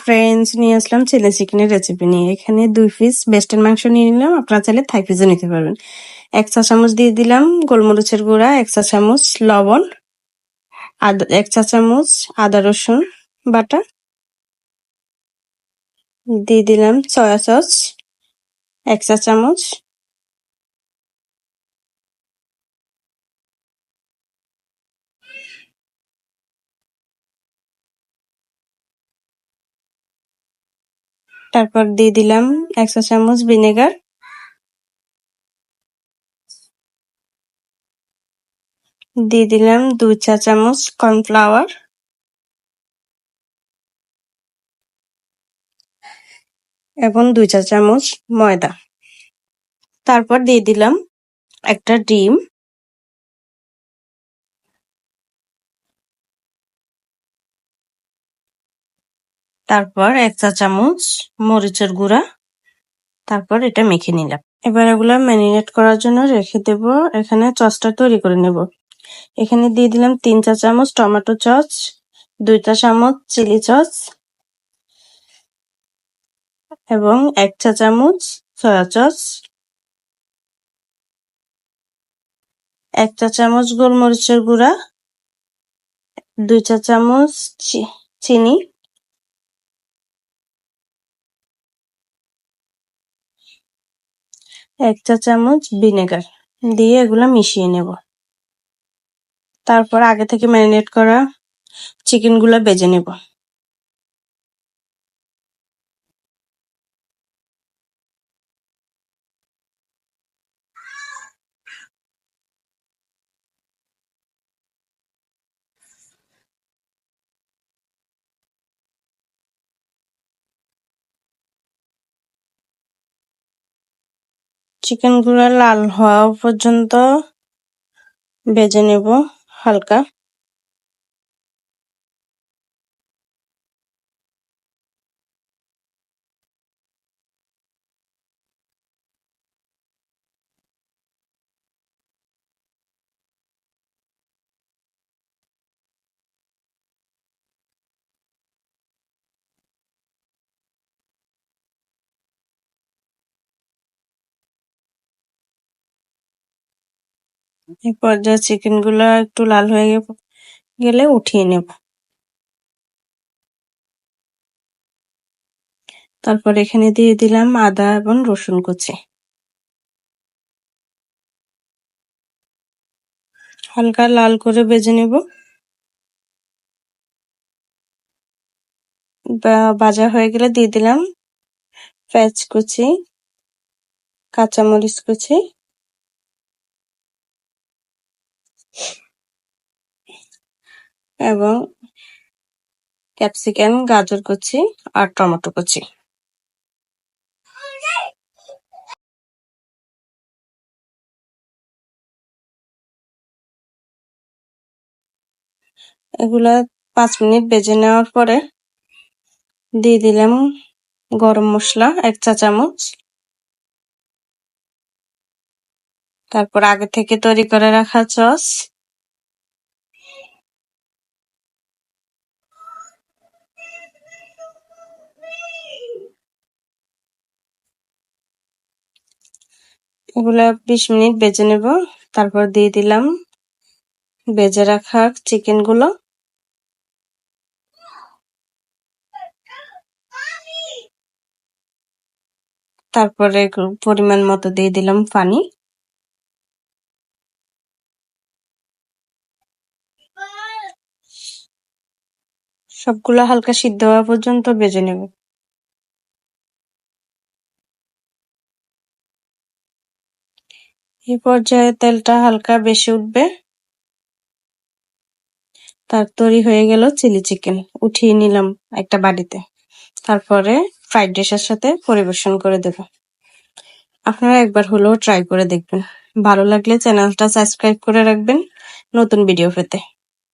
Friends নিয়ে আসলাম chilli চিকেনের recipe নিয়ে। এখানে দুই পিস বেস্টের মাংস নিয়ে নিলাম। আপনারা চাইলে থাই পিসও নিতে পারবেন। এক চা চামচ দিয়ে দিলাম গোলমরিচের গুঁড়া, এক চা চামচ লবণ, আদা, এক চা চামচ আদা রসুন বাটা। দিয়ে দিলাম সয়া সস এক চা চামচ তারপর দিয়ে দিলাম এক চা চামচ ভিনেগার। দিয়ে দিলাম দুই চা চামচ কর্নফ্লাওয়ার। এবং দুই চা চামচ ময়দা। তারপর দিয়ে দিলাম একটা ডিম। তারপর এক চা চামচ মরিচের গুঁড়া। তারপর এটা মেখে নিলাম। এবার এগুলো ম্যারিনেট করার জন্য রেখে দেব। এখানে চসটা তৈরি করে নেব। এখানে দিয়ে দিলাম তিন চা চামচ টমেটো চস দুই চা চামচ চিলি চস এবং এক চা চামচ সয়া চস এক চা চামচ গোলমরিচের গুঁড়া, দুই চা চামচ চিনি এক চা চামচ ভিনেগার দিয়ে এগুলো মিশিয়ে নেব। তারপর আগে থেকে ম্যারিনেট করা চিকেনগুলো বেজে নেব। চিকেন গুঁড়া লাল হওয়া পর্যন্ত ভেজে নেব হালকা। এই পর্যায়ে চিকেনগুলো একটু লাল হয়ে গেলে উঠিয়ে নেব। তারপর এখানে দিয়ে দিলাম আদা এবং রসুন কুচি। হালকা লাল করে বেজে নেব। ভাজা হয়ে গেলে দিয়ে দিলাম পেঁয়াজ কুচি, কাঁচামরিচ কুচি এবং ক্যাপসিকাম, গাজর কুচি আর টমেটো কুচি। এগুলা পাঁচ মিনিট বেজে নেওয়ার পরে দিয়ে দিলাম গরম মশলা, এক চা চামচ তারপর আগে থেকে তৈরি করে রাখা চস। এগুলা বিশ মিনিট বেজে নেব। তারপর দিয়ে দিলাম বেজে রাখা চিকেনগুলো তারপরে পরিমাণ মতো দিয়ে দিলাম পানি। সবগুলো হালকা সিদ্ধ হওয়া পর্যন্ত বেজে নেব। এই পর্যায়ে তেলটা হালকা বেশি উঠবে। তার তৈরি হয়ে গেল চিলি চিকেন। উঠিয়ে নিলাম একটা বাড়িতে তারপরে ফ্রাইড ডিশের সাথে পরিবেশন করে দেব। আপনারা একবার হলেও ট্রাই করে দেখবেন। ভালো লাগলে চ্যানেলটা সাবস্ক্রাইব করে রাখবেন। নতুন ভিডিও পেতে।